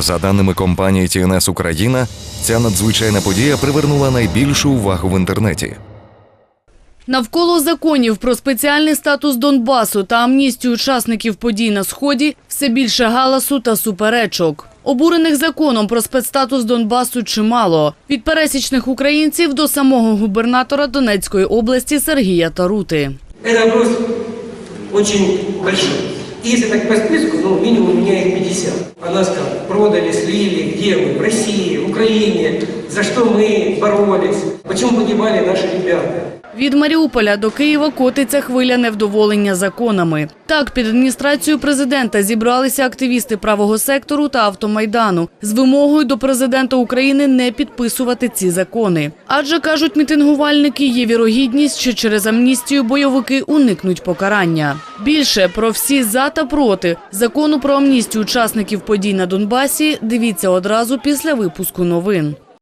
За даними компанії TNS Україна, ця надзвичайна подія привернула найбільшу увагу в інтернеті. Навколо законів про спеціальний статус Донбасу та амністію учасників подій на сході все більше галасу та суперечок. Обурених законом про спецстатус Донбасу чимало від пересічних українців до самого губернатора Донецької області Сергія Тарути. Это вопрос очень большой. Если так по списку, ну, минимум у меня их 50. А нас там Продали, слили, где мы? В России, в Украине. За что мы боролись? Почему погибали наши ребята? Від Маріуполя до Києва котиться хвиля невдоволення законами. Так, під адміністрацією президента зібралися активісти правого сектору та автомайдану з вимогою до президента України не підписувати ці закони. Адже кажуть мітингувальники, є вірогідність, що через амністію бойовики уникнуть покарання. Більше про всі за та проти закону про амністію учасників подій на Донбасі дивіться одразу після випуску новин.